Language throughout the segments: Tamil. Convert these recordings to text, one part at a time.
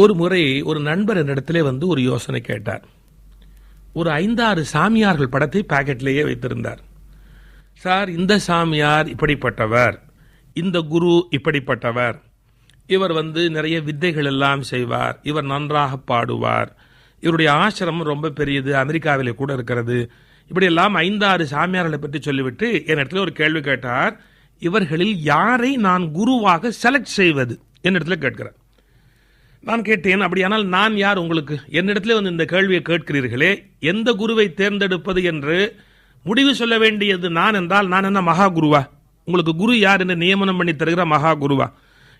ஒரு முறை ஒரு நண்பர் என்னிடத்திலே வந்து ஒரு யோசனை கேட்டார். ஒரு ஐந்தாறு சாமியார்கள் படத்தை பாக்கெட்லேயே வைத்திருந்தார். சார் இந்த சாமியார் இப்படிப்பட்டவர். இந்த குரு இப்படிப்பட்டவர். இவர் வந்து நிறைய வித்தைகள் எல்லாம் செய்வார். இவர் நன்றாக பாடுவார். இவருடைய ஆசிரமம் ரொம்ப பெரியது. அமெரிக்காவிலே கூட இருக்கிறது. இப்படியெல்லாம் ஐந்தாறு சாமியார்களை பற்றி சொல்லிவிட்டு என்னிடத்துல ஒரு கேள்வி கேட்டார். இவர்களில் யாரை நான் குருவாக செலக்ட் செய்வது? என்னிடத்துல கேட்கிறார். நான் கேட்டேன் அப்படியானால் நான் யார் உங்களுக்கு? என்னிடத்திலே வந்து இந்த கேள்வியை கேட்கிறீர்களே. எந்த குருவை தேர்ந்தெடுப்பது என்று முடிவு சொல்ல வேண்டியது நான் என்றால் நான் என்ன மகா குருவா உங்களுக்கு குரு யார் என்று நியமனம் பண்ணி தருகிற மகா குருவா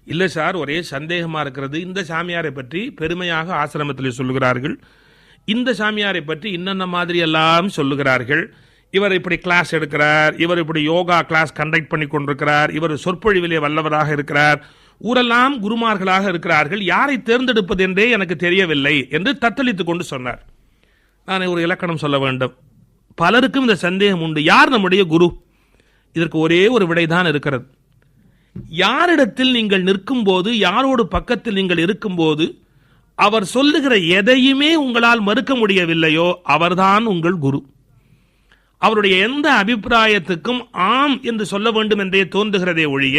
இல்லை சார் ஒரே சந்தேகமாக இருக்கிறது. இந்த சாமியாரை பற்றி பெருமையாக ஆசிரமத்தில் சொல்லுகிறார்கள். இந்த சாமியாரை பற்றி இன்னென்ன மாதிரி எல்லாம் சொல்லுகிறார்கள்? இவர் இப்படி கிளாஸ் எடுக்கிறார் இவர் இப்படி யோகா கிளாஸ் கண்டக்ட் பண்ணி கொண்டிருக்கிறார் இவர் சொற்பொழிவிலே வல்லவராக இருக்கிறார். ஊரெல்லாம் குருமார்களாக இருக்கிறார்கள். யாரை தேர்ந்தெடுப்பது என்றே எனக்கு தெரியவில்லை என்று தத்தளித்துக் கொண்டு சொன்னார். நான் ஒரு இலக்கணம் சொல்ல வேண்டும். பலருக்கும் இந்த சந்தேகம் உண்டு. யார் நம்முடைய குரு? இதற்கு ஒரே ஒரு விடைதான் இருக்கிறது. யாரிடத்தில் நீங்கள் நிற்கும் போது யாரோடு பக்கத்தில் நீங்கள் இருக்கும்போது அவர் சொல்லுகிற எதையுமே உங்களால் மறுக்க முடியவில்லையோ அவர்தான் உங்கள் குரு. அவருடைய எந்த அபிப்பிராயத்துக்கும் ஆம் என்று சொல்ல வேண்டும் என்றே தோன்றுகிறதே ஒழிய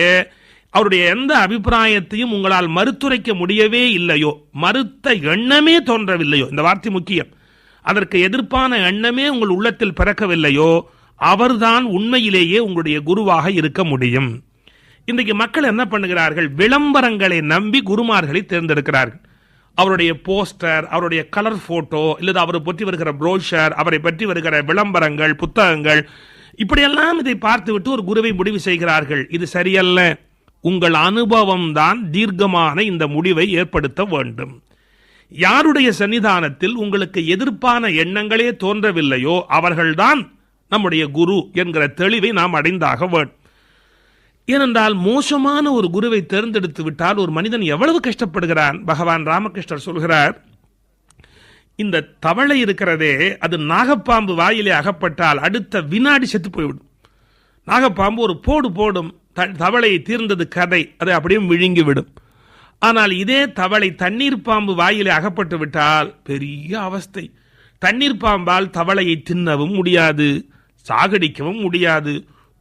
அவருடைய எந்த அபிப்பிராயத்தையும் உங்களால் மறுத்துரைக்க முடியவே இல்லையோ மறுத்த எண்ணமே தோன்றவில்லையோ இந்த வார்த்தை முக்கியம். அதற்கு எதிர்ப்பான எண்ணமே உங்கள் உள்ளத்தில் பிறக்கவில்லையோ அவர்தான் உண்மையிலேயே உங்களுடைய குருவாக இருக்க முடியும். இன்றைக்கு மக்கள் என்ன பண்ணுகிறார்கள்? விளம்பரங்களை நம்பி குருமார்களை தேர்ந்தெடுக்கிறார்கள். அவருடைய போஸ்டர் அவருடைய கலர் போட்டோ இல்லது அவரை பற்றி வருகிற ப்ரோஷர் அவரை பற்றி வருகிற விளம்பரங்கள் புத்தகங்கள் இப்படியெல்லாம் இதை பார்த்துவிட்டு ஒரு குருவை முடிவு செய்கிறார்கள். இது சரியல்ல. உங்கள் அனுபவம்தான் தீர்க்கமான இந்த முடிவை ஏற்படுத்த வேண்டும். யாருடைய சன்னிதானத்தில் உங்களுக்கு எதிர்ப்பான எண்ணங்களே தோன்றவில்லையோ அவர்கள்தான் நம்முடைய குரு என்கிற தெளிவை நாம் அடைந்தாக வேண்டும் ஏனென்றால் மோசமான ஒரு குருவை தேர்ந்தெடுத்து விட்டால் ஒரு மனிதன் எவ்வளவு கஷ்டப்படுகிறான்? பகவான் ராமகிருஷ்ணர் சொல்கிறார் இந்த தவளை இருக்கிறதே அது நாகப்பாம்பு வாயிலே அகப்பட்டால் அடுத்த வினாடி செத்து போய்விடும். நாகப்பாம்பு ஒரு போடு போடும் தவளை தீர்ந்தது கதை. அதை அப்படியே விழுங்கி விடும் ஆனால் இதே தவளை தண்ணீர் பாம்பு வாயிலே அகப்பட்டு விட்டால் பெரிய அவஸ்தை. தண்ணீர் பாம்பால் தவளையை தின்னவும் முடியாது சாகடிக்கவும் முடியாது.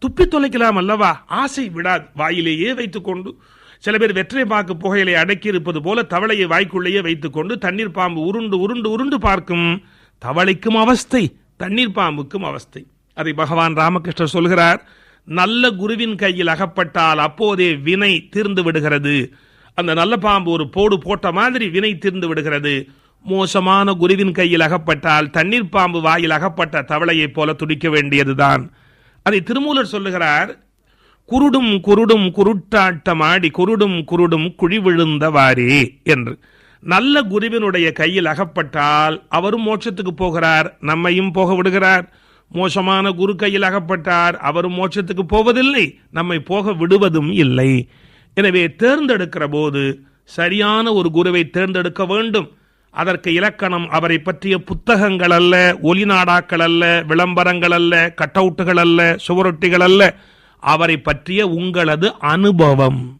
துப்பி தொலைக்கலாம் அல்லவா? ஆசை விடாது. வாயிலேயே வைத்துக்கொண்டு சில பேர் வெற்றை பாக்கு புகையிலை அடக்கி இருப்பது போல தவளையை வாய்க்குள்ளேயே வைத்துக்கொண்டு தண்ணீர் பாம்பு உருண்டு உருண்டு உருண்டு பார்க்கும் தவளைக்கும் அவஸ்தை தண்ணீர் பாம்புக்கும் அவஸ்தை. அதை பகவான் ராமகிருஷ்ணர் சொல்கிறார். நல்ல குருவின் கையில் அகப்பட்டால் அப்போதே வினை தீர்ந்து விடுகிறது. அந்த நல்ல பாம்பு ஒரு போடு போட்ட மாதிரி வினை தீர்ந்து விடுகிறது. மோசமான குருவின் கையில் அகப்பட்டால் தண்ணீர் பாம்பு வாயில் அகப்பட்ட தவளையைப் போல துடிக்க வேண்டியதுதான். அதை திருமூலர் சொல்லுகிறார் குருடும் குருடும் குருட்டாட்டமாடி குருடும் குருடும் குழி விழுந்தவாறே என்று. நல்ல குருவினுடைய கையில் அகப்பட்டால் அவரும் மோட்சத்துக்கு போகிறார் நம்மையும் போக விடுகிறார். மோசமான குரு கையில் அகப்பட்டார். அவரும் மோட்சத்துக்கு போவதில்லை. நம்மை போக விடுவதும் இல்லை. எனவே தேர்ந்தெடுக்கிற போது சரியான ஒரு குருவை தேர்ந்தெடுக்க வேண்டும். அதற்கு இலக்கணம் அவரை பற்றிய புத்தகங்கள் அல்ல ஒலிநாடாக்கள் அல்ல விளம்பரங்கள் அல்ல கட்டவுட்டுகள் அல்ல சுவரொட்டிகள் அல்ல. அவரை பற்றிய உங்களது அனுபவம்.